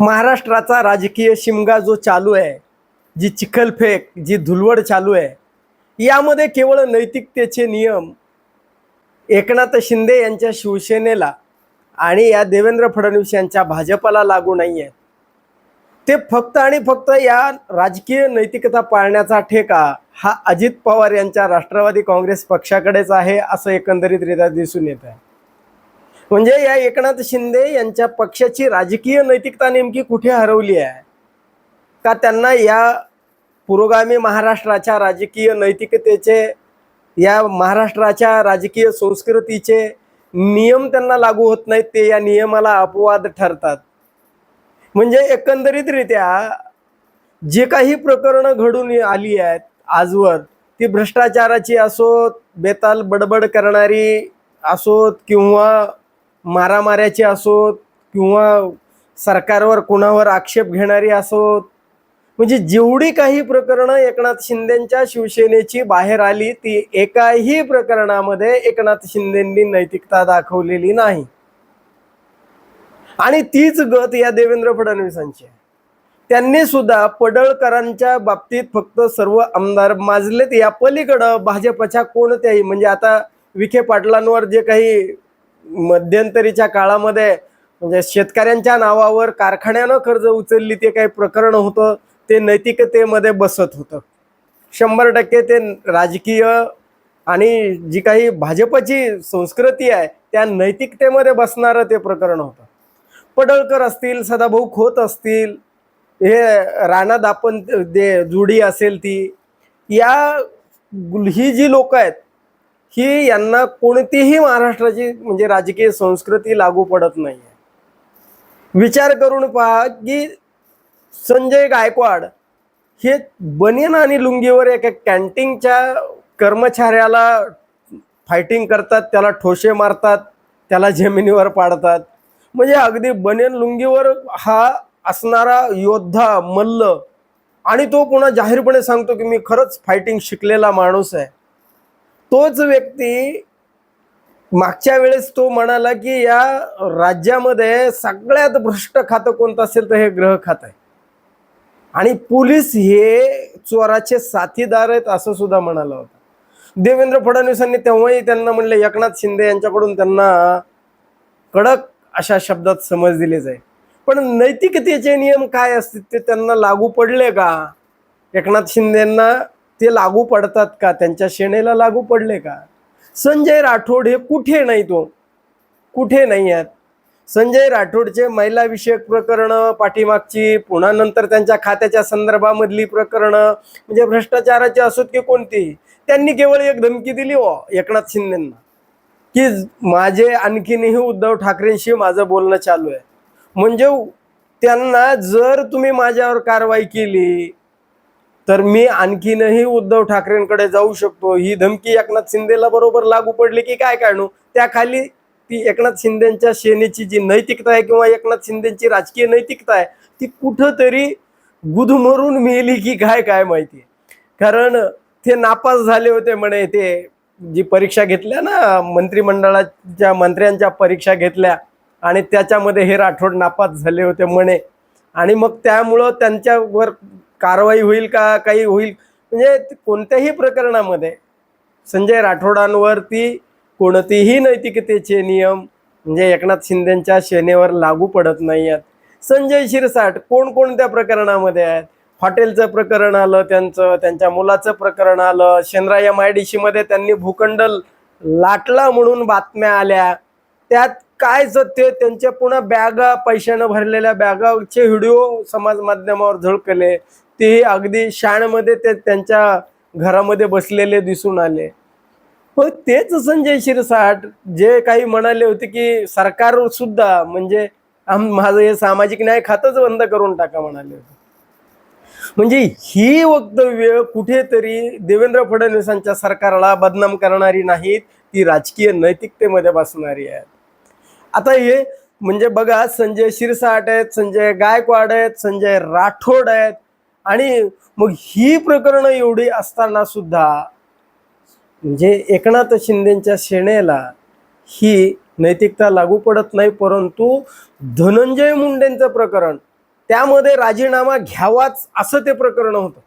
महाराष्ट्राचा राजकीय शिमगा जो चालू आहे जी चिखलफेक जी धुलवड चालू आहे यामध्ये केवळ नैतिकतेचे नियम एकनाथ शिंदे यांच्या शिवसेनेला आणि या देवेंद्र फडणवीस यांच्या भाजपला लागू नाही आहेत ते फक्त आणि फक्त या राजकीय नैतिकता पाळण्याचा ठेका हा अजित पवार यांच्या राष्ट्रवादी काँग्रेस पक्षाकडेच आहे असं एकंदरीतरित्या दिसून येत आहे. म्हणजे या एकनाथ शिंदे यांच्या पक्षाची राजकीय नैतिकता नेमकी कुठे हरवली आहे? का त्यांना या पुरोगामी महाराष्ट्राच्या राजकीय नैतिकतेचे या महाराष्ट्राच्या राजकीय संस्कृतीचे नियम त्यांना लागू होत नाहीत ते या नियमाला अपवाद ठरतात? म्हणजे एकंदरीतरित्या जे काही प्रकरणं घडून आली आहेत आजवर ती भ्रष्टाचाराची असोत बेताल बडबड करणारी असोत किंवा मारामाऱ्याची असोत किंवा सरकारवर कुणावर आक्षेप घेणारी असोत. म्हणजे जेवढी काही प्रकरणं एकनाथ शिंदेच्या शिवसेनेची बाहेर आली ती एकाही प्रकरणामध्ये एकनाथ शिंदेंनी नैतिकता दाखवलेली नाही. आणि तीच गत या देवेंद्र फडणवीसांची आहे. त्यांनी सुद्धा पडळकरांच्या बाबतीत फक्त सर्व आमदार माजलेत या पलीकडं भाजपच्या कोणत्याही म्हणजे आता विखे पाटलांवर जे काही मध्यंतरीच्या काळामध्ये म्हणजे शेतकऱ्यांच्या नावावर कारखान्यानं कर्ज उचलली ते काही प्रकरण होतं ते नैतिकतेमध्ये बसत होतं. शंभर टक्के ते राजकीय आणि जी काही भाजपची संस्कृती आहे त्या नैतिकतेमध्ये बसणारं ते प्रकरण होतं. पडळकर असतील सदाभाऊ खोत असतील हे राणा दापन दे जुडी असेल ती या ही जी लोक आहेत ही यांना कोणतीही महाराष्ट्राची म्हणजे राजकीय संस्कृती लागू पडत नाही आहे विचार करून पहा की संजय गायकवाड हे बनियन आणि लुंगीवर एका कॅन्टीनच्या कर्मचाऱ्याला फायटिंग करतात त्याला ठोसे मारतात त्याला जमिनीवर पाडतात. म्हणजे अगदी बनियन लुंगीवर हा असणारा योद्धा मल्ल आणि तो पुन्हा जाहीरपणे सांगतो की मी खरंच फायटिंग शिकलेला माणूस आहे. तोच व्यक्ती मागच्या वेळेस तो म्हणाला की या राज्यामध्ये सगळ्यात भ्रष्ट खातं कोणतं असेल तर हे ग्रह खातं आहे. आणि पोलीस हे चोराचे साथीदार आहेत असं सुद्धा म्हणाला होता. देवेंद्र फडणवीसांनी तेव्हाही त्यांना म्हणले एकनाथ शिंदे यांच्याकडून त्यांना कडक अशा शब्दात समज दिली जाईल. पण नैतिकतेचे नियम काय असतील ते त्यांना लागू पडले का? एकनाथ शिंदेंना ते लागू पडतात का? त्यांच्या शेणेला लागू पडले का? संजय राठोड हे कुठे नाही तो? कुठे नाही आहेत? संजय राठोडचे महिला विषयक प्रकरणं पाठीमागची पुन्हा नंतर त्यांच्या खात्याच्या संदर्भामधली प्रकरणं म्हणजे भ्रष्टाचाराची असोत की कोणती? त्यांनी केवळ एक धमकी दिली हो एकनाथ शिंदेंना. की माझे आणखीनही उद्धव ठाकरेंशी माझं बोलणं चालू आहे. म्हणजे त्यांना जर तुम्ही माझ्यावर कारवाई केली तर मी आणखीनही उद्धव ठाकरेंकडे जाऊ शकतो. ही धमकी एकनाथ शिंदेला बरोबर लागू पडली की काय काढू? त्याखाली ती एकनाथ शिंदेच्या सेनेची जी नैतिकता आहे किंवा एकनाथ शिंदेची राजकीय नैतिकता आहे ती कुठंतरी गुदमरून मेली की काय काय माहिती? कारण ते नापास झाले होते म्हणे ते जी परीक्षा घेतल्या ना मंत्रिमंडळाच्या मंत्र्यांच्या परीक्षा घेतल्या आणि त्याच्यामध्ये हे राठोड नापास झाले होते म्हणे. आणि मग त्यामुळं त्यांच्यावर कारवाई होईल का काही होईल? म्हणजे कोणत्याही प्रकरणामध्ये संजय राठोडांवरती कोणतेही नैतिकतेचे नियम म्हणजे एकनाथ शिंदेच्या सेनेवर लागू पडत नाही आहेत. संजय शिरसाट कोणकोणत्या प्रकरणामध्ये आहेत? हॉटेलचं प्रकरण आलं त्यांचं त्यांच्या मुलाचं प्रकरण आलं शेंद्रा एम आय डी सीमध्ये त्यांनी भूखंड लाटला म्हणून बातम्या आल्या. त्यात काय सत्य त्यांच्या पुन्हा बॅगा पैशानं भरलेल्या बॅगाचे व्हिडिओ समाज माध्यमावर झळकले ते अगदी शाळेमध्ये ते त्यांच्या घरामध्ये बसलेले दिसून आले. पण तेच संजय शिरसाट जे काही म्हणाले होते की सरकार सुद्धा म्हणजे आम माझं हे सामाजिक न्याय खातंच बंद करून टाका म्हणाले होते. म्हणजे ही वक्तव्य कुठेतरी देवेंद्र फडणवीसांच्या सरकारला बदनाम करणारी नाहीत ती राजकीय नैतिकतेमध्ये बसणारी आहेत. आता हे म्हणजे बघा संजय शिरसाट आहेत संजय गायकवाड आहेत संजय राठोड आहेत आणि मग ही प्रकरणं एवढी असताना सुद्धा म्हणजे एकनाथ शिंदेच्या सेनेला ही नैतिकता लागू पडत नाही परंतु धनंजय मुंडेंचं प्रकरण त्यामध्ये राजीनामा घ्यावाच असं ते प्रकरण होतं.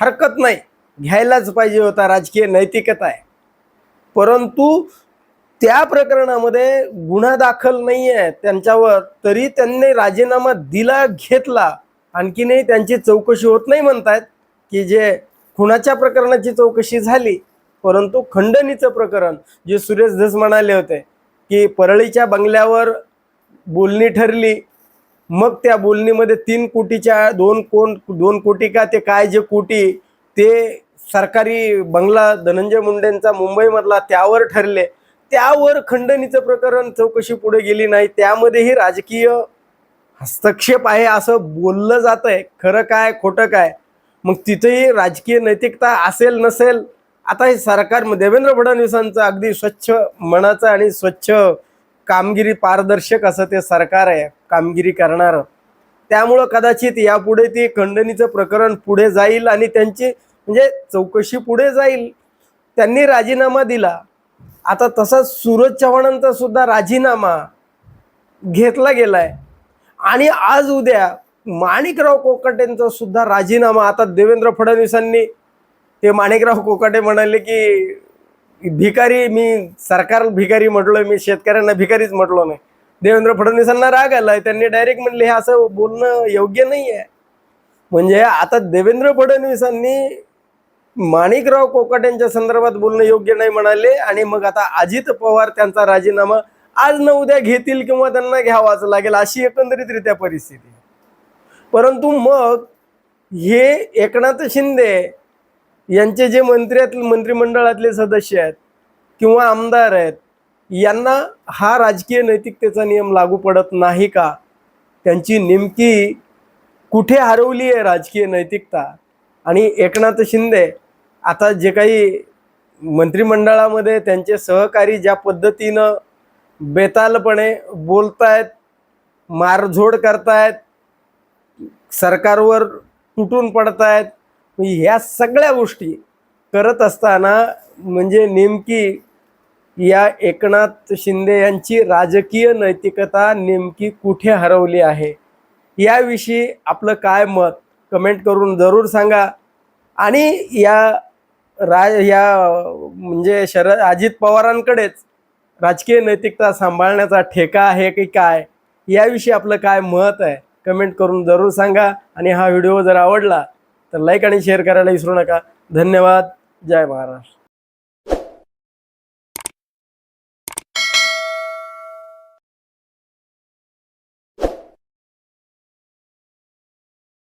हरकत नाही. घ्यायलाच पाहिजे होता राजकीय नैतिकता आहे. परंतु त्या प्रकरणामध्ये गुन्हा दाखल नाही आहे त्यांच्यावर तरी त्यांनी राजीनामा दिला घेतला. आणखीनही त्यांची चौकशी होत नाही म्हणतायत की जे खुणाच्या प्रकरणाची चौकशी झाली परंतु खंडणीचं प्रकरण जे सुरेश धस म्हणाले होते की परळीच्या बंगल्यावर बोलणी ठरली मग त्या बोलणीमध्ये तीन कोटीच्या दोन कोण दोन कोटी का ते काय जे कोटी ते सरकारी बंगला धनंजय मुंडेंचा मुंबईमधला त्यावर ठरले. त्यावर खंडणीचं प्रकरण चौकशी पुढे गेली नाही त्यामध्येही राजकीय हस्तक्षेप आहे असं बोललं जात आहे खरं काय खोटं काय? मग तिथेही राजकीय नैतिकता असेल नसेल आता हे सरकार देवेंद्र फडणवीसांचं अगदी स्वच्छ मनाचं आणि स्वच्छ कामगिरी पारदर्शक असं ते सरकार आहे कामगिरी करणारं. त्यामुळं कदाचित यापुढे ती खंडणीचं प्रकरण पुढे जाईल आणि त्यांची म्हणजे चौकशी पुढे जाईल. त्यांनी राजीनामा दिला. आता तसाच सूरज चव्हाणांचा सुद्धा राजीनामा घेतला गेलाय. आणि आज उद्या माणिकराव कोकाटेंचा सुद्धा राजीनामा आता देवेंद्र फडणवीसांनी ते माणिकराव कोकाटे म्हणाले की भिकारी मी सरकार भिकारी म्हटलोय मी शेतकऱ्यांना भिकारीच म्हटलो नाही. देवेंद्र फडणवीसांना राग आलाय त्यांनी डायरेक्ट म्हणले हे असं बोलणं योग्य नाही आहे म्हणजे आता देवेंद्र फडणवीसांनी माणिकराव कोकाटेंच्या संदर्भात बोलणं योग्य नाही म्हणाले. आणि मग आता अजित पवार त्यांचा राजीनामा आज न उद्या घेतील किंवा त्यांना घ्यावाच लागेल अशी एकंदरीतरित्या परिस्थिती परंतु मग हे एकनाथ शिंदे यांचे जे मंत्री आहेत मंत्रिमंडळातले सदस्य आहेत किंवा आमदार आहेत यांना हा राजकीय नैतिकतेचा नियम लागू पडत नाही का? त्यांची नेमकी कुठे हरवली आहे राजकीय नैतिकता? आणि एकनाथ शिंदे आता जे काही मंत्रिमंडळामध्ये त्यांचे सहकारी ज्या पद्धतीनं बेतालपणे बोलतायत मारझोड करतायत सरकारवर तुटून पडतायत ह्या सगळ्या गोष्टी करत असताना म्हणजे नेमकी या एकनाथ शिंदे यांची राजकीय नैतिकता नेमकी कुठे हरवली आहे? याविषयी आपलं काय मत? कमेंट करून जरूर सांगा. आणि या राज या म्हणजे शरद अजित पवारांकडेच राजकीय नैतिकता सांभाळण्याचा ठेका आहे की काय? याविषयी आपलं काय मत आहे? कमेंट करून जरूर सांगा. आणि हा व्हिडिओ जर आवडला तर लाईक आणि शेअर करायला विसरू नका. धन्यवाद. जय महाराष्ट्र.